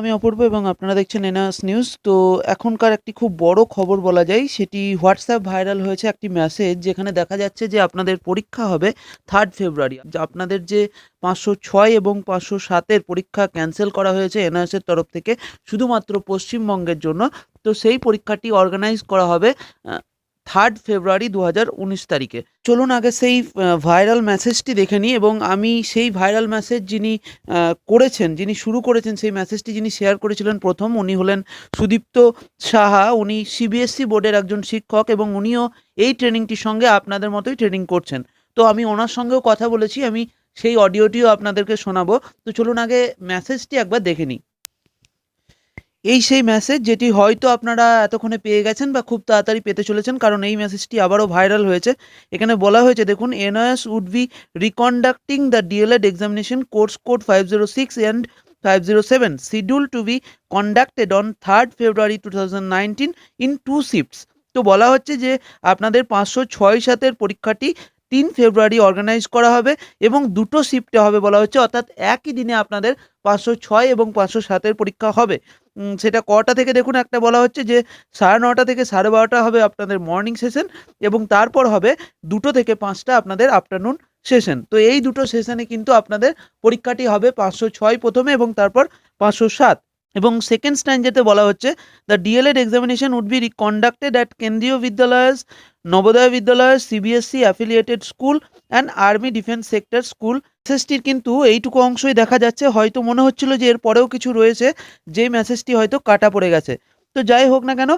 আমি অপূর্ব এবং আপনারা দেখছেন এনআস নিউজ। তো এখনকার একটি খুব বড় খবর বলা যায়, সেটি হোয়াটসঅ্যাপ ভাইরাল হয়েছে একটি মেসেজ, যেখানে দেখা যাচ্ছে যে আপনাদের পরীক্ষা হবে থার্ড ফেব্রুয়ারি আপনাদের যে পাঁচশো ছয় এবং পাঁচশো সাতের পরীক্ষা ক্যান্সেল করা হয়েছে এনআইএসের তরফ থেকে, শুধুমাত্র পশ্চিমবঙ্গের জন্য। তো সেই পরীক্ষাটি অর্গানাইজ করা হবে থার্ড ফেব্রুয়ারি দু উনিশ তারিখে। চলুন আগে সেই ভাইরাল মেসেজটি দেখে নিই এবং আমি সেই ভাইরাল মেসেজ যিনি করেছেন, যিনি শুরু করেছেন সেই মেসেজটি যিনি শেয়ার করেছিলেন প্রথম, উনি হলেন সুদীপ্ত সাহা। উনি সিবিএসসি বোর্ডের একজন শিক্ষক এবং উনিও এই ট্রেনিংটির সঙ্গে আপনাদের মতোই ট্রেনিং করছেন। তো আমি ওনার সঙ্গেও কথা বলেছি, আমি সেই অডিওটিও আপনাদেরকে শোনাবো। তো চলুন আগে মেসেজটি একবার দেখে নিই। এই সেই মেসেজ যেটি হয়তো আপনারা এতক্ষণে পেয়ে গেছেন বা খুব তাড়াতাড়ি পেতে চলেছেন, কারণ এই মেসেজটি আবারও ভাইরাল হয়েছে। এখানে বলা হয়েছে, দেখুন NIOS would be reconducting the D El Ed examination course code five zero six and five zero seven schedule to be conducted on third February two thousand nineteen in two shifts তো বলা হচ্ছে যে, আপনাদের পাঁচশো ছয় সাতের পরীক্ষাটি তিন ফেব্রুয়ারি অর্গানাইজ করা হবে এবং দুটো শিফটে হবে বলা হচ্ছে, অর্থাৎ একই দিনে আপনাদের পাঁচশো ছয় এবং পাঁচশো সাতের পরীক্ষা হবে। সেটা কটা থেকে দেখুন, একটা বলা হচ্ছে যে সাড়ে নটা থেকে সাড়ে বারোটা হবে আপনাদের মর্নিং সেশন এবং তারপর হবে দুটো থেকে পাঁচটা আপনাদের আফটারনুন সেশন তো এই দুটো সেশনে কিন্তু আপনাদের পরীক্ষাটি হবে পাঁচশো ছয় প্রথমে এবং তারপর পাঁচশো সাত। এবং সেকেন্ড স্ট্যান্ডেতে বলা হচ্ছে the D El Ed examination would be conducted at Kendriya Vidyalaya Navodaya Vidyalaya CBSE affiliated school and army defence sector school মেসেজটির কিন্তু এইটুকু অংশই দেখা যাচ্ছে। হয়তো মনে হচ্ছিল যে এর পরেও কিছু রয়েছে, যেই মেসেজটি হয়তো কাটা পড়ে গেছে। তো যাই হোক না কেন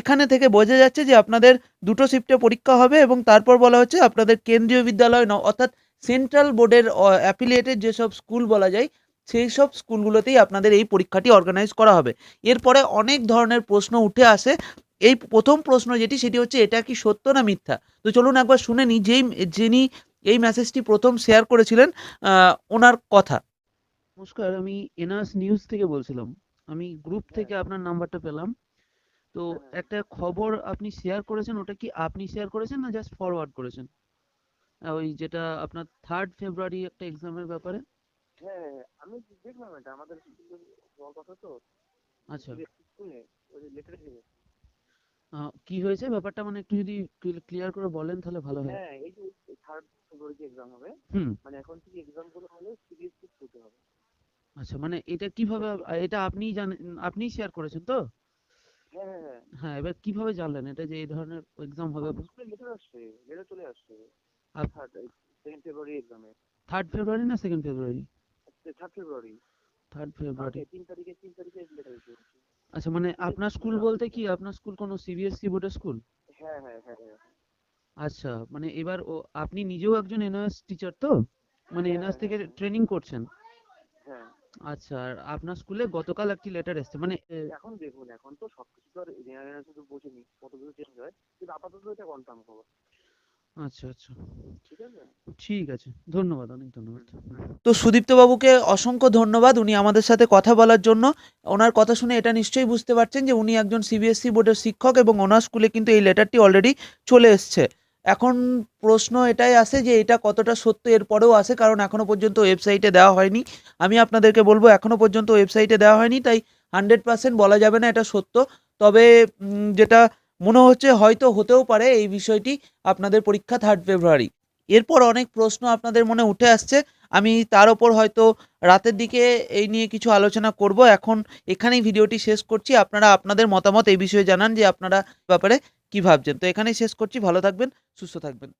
এখানে থেকে বোঝা যাচ্ছে যে আপনাদের দুটো শিফটে পরীক্ষা হবে এবং তারপর বলা হচ্ছে আপনাদের কেন্দ্রীয় বিদ্যালয় অর্থাৎ সেন্ট্রাল বোর্ডের অ্যাফিলিয়েটেড যেসব স্কুল বলা যায় সেই সব স্কুলগুলোতেই আপনাদের এই পরীক্ষাটি অর্গানাইজ করা হবে। এরপরে অনেক ধরনের প্রশ্ন উঠে আসে। এই প্রথম প্রশ্ন যেটি সেটি হচ্ছে এটা কি সত্য না মিথ্যা? তো চলুন একবার শুনে নিই যেই যিনি এই মেসেজটি প্রথম শেয়ার করেছিলেন ওনার কথা। নমস্কার আমি এনআস নিউজ থেকে বলছিলাম। আমি গ্রুপ থেকে আপনার নাম্বারটা পেলাম। তো একটা খবর আপনি শেয়ার করেছেন ওটা কি আপনি শেয়ার করেছেন না জাস্ট ফরওয়ার্ড করেছেন? ওই যেটা আপনার থার্ড ফেব্রুয়ারি একটা এক্সামের ব্যাপারে? হ্যাঁ আমি দেখলাম এটা আমাদের বড় কথা তো। আচ্ছা। ওই লেটার আহ, কি হয়েছে? ব্যাপারটা মানে একটু যদি ক্লিয়ার করে বলেন তাহলে ভালো হয়। হ্যাঁ এই যে থার্ড ফেব্রুয়ারি যে এক্সাম হবে মানে এখন থেকে এক্সামগুলো হলে সিরিয়াসলি হতে হবে। আচ্ছা মানে এটা কীভাবে এটা আপনি জানেন আপনিই শেয়ার করেছেন তো? হ্যাঁ হ্যাঁ হ্যাঁ। হ্যাঁ এবার কীভাবে জানলেন এটা যে এই ধরনের এক্সাম হবে? লেটার আসছে লেটার চলে আসছে। আপ- থার্ড সেকেন্ড ফেব্রুয়ারি এক্সামে থার্ড ফেব্রুয়ারি না second February third February third February তিন তারিখে তিন তারিখে লেটার এসে গেছে আচ্ছা মানে আপনার স্কুল বলতে কি আপনার স্কুল কোনো সিবিএসসি বোর্ডের স্কুল? হ্যাঁ হ্যাঁ হ্যাঁ হ্যাঁ। আচ্ছা মানে এবার ও আপনি নিজেও একজন এনআরএস টিচার তো? মানে হ্যাঁ, এনআরএস হ্যাঁ, থেকে হ্যাঁ। ট্রেনিং করছেন? হ্যাঁ। আচ্ছা আর আপনার স্কুলে গতকাল একটি লেটার এসেছে মানে এখন দেখুন এখন তো সবকিছু তো আর জেনারেশন শুধু বোঝেনি কত কিছু চেঞ্জ হয়? কিন্তু আপাতত এটা কনফার্ম খবর আচ্ছা আচ্ছা। ঠিক আছে? ঠিক আছে। ধন্যবাদ অনেক ধন্যবাদ। তো সুদীপ্ত বাবুকে অসংখ্য ধন্যবাদ। উনি আমাদের সাথে কথা বলার জন্য। ওনার কথা শুনে এটা নিশ্চয়ই বুঝতে পারছেন যে উনি একজন সিবিএসসি বোর্ডের শিক্ষক এবং ওনার স্কুলে কিন্তু এই লেটারটি অলরেডি চলে এসছে। এখন প্রশ্ন এটাই আসে যে এটা কতটা সত্য এর পরেও আসে কারণ এখনও পর্যন্ত ওয়েবসাইটে দেওয়া হয়নি। আমি আপনাদেরকে বলব এখনও পর্যন্ত ওয়েবসাইটে দেওয়া হয়নি তাই হান্ড্রেড পার্সেন্ট বলা যাবে না এটা সত্য। তবে যেটা মনে হচ্ছে হয়তো হতেও পারে এই বিষয়টি আপনাদের পরীক্ষা থার্ড ফেব্রুয়ারি এরপর অনেক প্রশ্ন আপনাদের মনে উঠে আসছে, আমি তার ওপর হয়তো রাতের দিকে এই নিয়ে কিছু আলোচনা করব। এখন এখানেই ভিডিওটি শেষ করছি। আপনারা আপনাদের মতামত এই বিষয়ে জানান যে আপনারা ব্যাপারে কী ভাবছেন। তো এখানেই শেষ করছি। ভালো থাকবেন, সুস্থ থাকবেন।